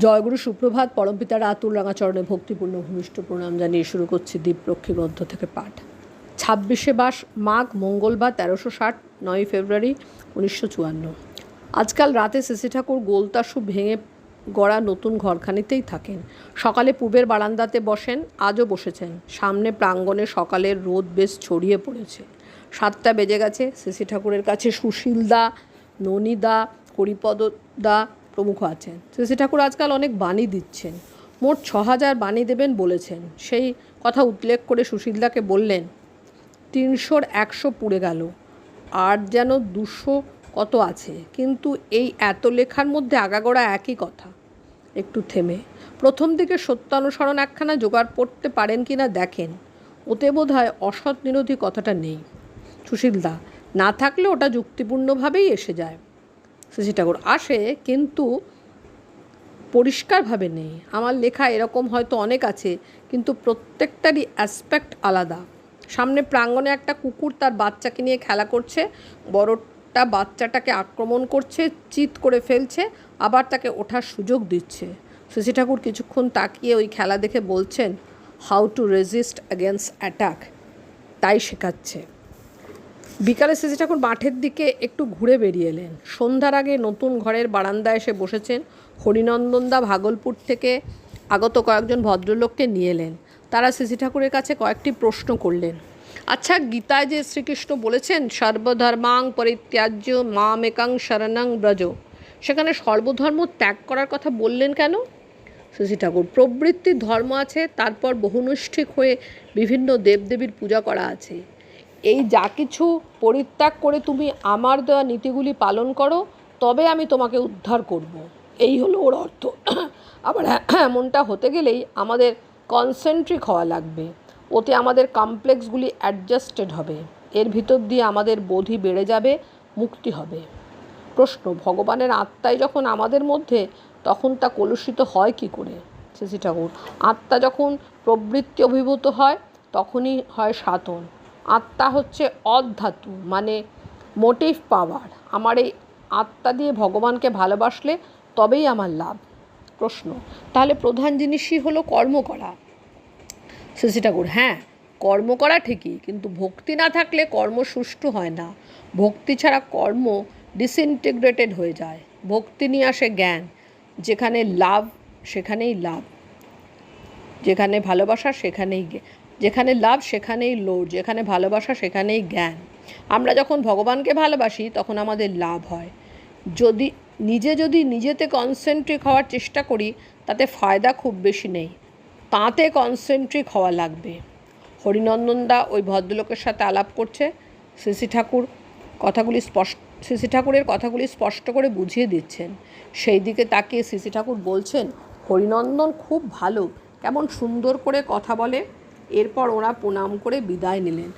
জয়গুরু সুপ্রভাত পরমপিতা রাতুল রাঙাচরণে ভক্তিপূর্ণ ভূমিষ্ঠ প্রণাম জানিয়ে শুরু করছি দীপরক্ষী গ্রন্থ থেকে পাঠ। ছাব্বিশে বাস, মাঘ, মঙ্গলবার, তেরোশো ষাট নয় ফেব্রুয়ারি, উনিশশো চুয়ান্ন। আজকাল রাতে সিসি ঠাকুর গোলতাসু ভেঙে গড়া নতুন ঘরখানিতেই থাকেন। সকালে পূবের বারান্দাতে বসেন, আজও বসেছেন। সামনে প্রাঙ্গণে সকালের রোদ বেশ ছড়িয়ে পড়েছে। সাতটা বেজে গেছে, সিসি ঠাকুরের কাছে সুশীলদা, ননিদা হরিপদদা প্রমুখ আছেন। শ্রী ঠাকুর আজকাল অনেক বাণী দিচ্ছেন। মোট ছ হাজার বাণী দেবেন বলেছেন। সেই কথা উল্লেখ করে সুশীলদাকে বললেন, তিনশোর একশো পুড়ে গেল। আর যেন দুশো কত আছে। কিন্তু এই এত লেখার মধ্যে আগাগোড়া একই কথা। একটু থেমে। প্রথম দিকে সত্যানুসরণ একখানা জোগাড় করতে পারেন কি না দেখেন। ওতে বোধ হয় অসৎ বিরোধী কথাটা নেই। সুশীলদা, না থাকলে ওটা যুক্তিপূর্ণভাবেই এসে যায়। শশী ঠাকুর আসে কিন্তু পরিষ্কারভাবে নেই। আমার লেখা এরকম হয়তো অনেক আছে, কিন্তু প্রত্যেকটারই অ্যাসপেক্ট আলাদা। সামনে প্রাঙ্গণে একটা কুকুর তার বাচ্চাকে নিয়ে খেলা করছে, বড়টা বাচ্চাটাকে আক্রমণ করছে, চিৎ করে ফেলছে, আবার তাকে ওঠার সুযোগ দিচ্ছে। শশী ঠাকুর কিছুক্ষণ তাকিয়ে ওই খেলা দেখে বলছেন how to resist against attack তাই শেখাচ্ছে। বিকালে শেষে ঠাকুর মাঠের দিকে একটু ঘুরে বেরিয়ে এলেন। সন্ধ্যার আগে নতুন ঘরের বারান্দায় এসে বসেছেন হরিনন্দনদা ভাগলপুর থেকে আগত কয়েকজন ভদ্রলোককে নিয়ে এলেন। তারা শ্রী ঠাকুরের কাছে কয়েকটি প্রশ্ন করলেন। আচ্ছা গীতায় যে শ্রীকৃষ্ণ বলেছেন, সর্বধর্মাং পরিত্যাজ্য মামেকাং শরণাং ব্রজ, সেখানে সর্বধর্ম ত্যাগ করার কথা বললেন কেন? শশী ঠাকুর প্রবৃত্তির ধর্ম আছে, তারপর বহুনুষ্ঠিক হয়ে বিভিন্ন দেবদেবীর পূজা করা আছে। এই যা কিছু পরিত্যাগ করে তুমি আমার দেওয়া নীতিগুলি পালন করো, তবে আমি তোমাকে উদ্ধার করব। এই হলো ওর অর্থ। আবার এমনটা হতে গেলেই আমাদের কনসেন্ট্রিক হওয়া লাগবে। ওতে আমাদের কমপ্লেক্সগুলি অ্যাডজাস্টেড হবে। এর ভিতর দিয়ে আমাদের বোধি বেড়ে যাবে, মুক্তি হবে। প্রশ্ন, ভগবানের আত্মাই যখন আমাদের মধ্যে, তখন তা কলুষিত হয় কি করে? শ্রী ঠাকুর, আত্মা যখন প্রবৃত্তি অভিভূত হয়, তখনই হয় সাধন। আত্মা হচ্ছে অধাতু মানে মোটিভ পাওয়ার। আমার এই আত্মা দিয়ে ভগবানকে ভালোবাসলে তবেই আমার লাভ। প্রশ্ন, তাহলে প্রধান জিনিসই হলো কর্ম করা। শশী ঠাকুর হ্যাঁ কর্ম করা ঠিকই, কিন্তু ভক্তি না থাকলে কর্ম সুষ্ঠু হয় না। ভক্তি ছাড়া কর্ম ডিসইন্টিগ্রেটেড হয়ে যায়। ভক্তি নিয়ে আসে জ্ঞান, যেখানে লাভ, সেখানেই লাভ। যেখানে ভালোবাসা, সেখানেই যেখানে লাভ, সেখানেই লোড যেখানে ভালোবাসা, সেখানেই জ্ঞান। আমরা যখন ভগবানকে ভালোবাসি, তখন আমাদের লাভ হয়। যদি, নিজে যদি নিজেতে কনসেন্ট্রিক হওয়ার চেষ্টা করি, তাতে ফায়দা খুব বেশি নেই। তাঁতে কনসেন্ট্রিক হওয়া লাগবে। হরিনন্দনদা ওই ভদ্রলোকের সাথে আলাপ করছে। শ্রী ঠাকুর কথাগুলি স্পষ্ট শ্রী ঠাকুরের কথাগুলি স্পষ্ট করে বুঝিয়ে দিচ্ছেন। সেই দিকে তাকিয়ে শ্রী ঠাকুর বলছেন, হরিনন্দন খুব ভালো। কেমন সুন্দর করে কথা বলে। এরপর ওরা প্রণাম করে বিদায় নিলেন।